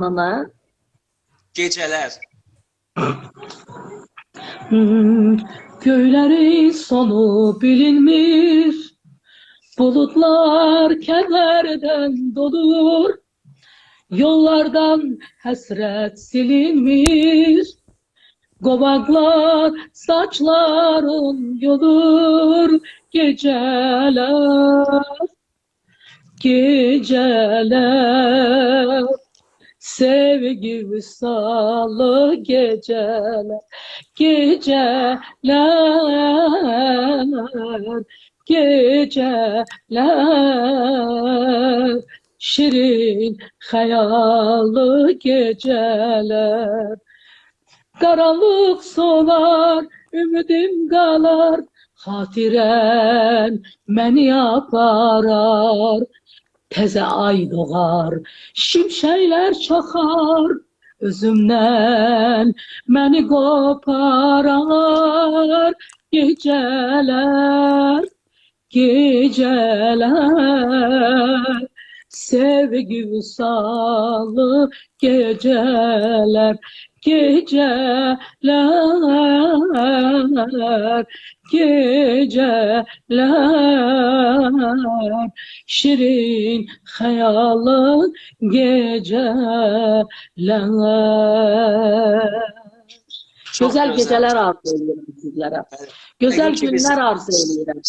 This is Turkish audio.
Nana. Geceler. Hmm, Köylerin sonu bilinmiş, bulutlar kederden dolur, yollardan hasret silinmiş, Govaklar saçların yolur, geceler, geceler. Sevgi visalı geceler, geceler, geceler, şirin hayallı geceler. Karanlık solar, ümidim kalar, hatiren beni aparar. Teze ay doğar, şimşekler çakar, özümden beni koparar. Geceler, geceler, sevgi visalı geceler, geceler, geceler, şirin hayalı geceler. Çok Güzel geceler arzu ediyorum sizlere. Evet. Güzel Peki biz- günler arzu ediyorum.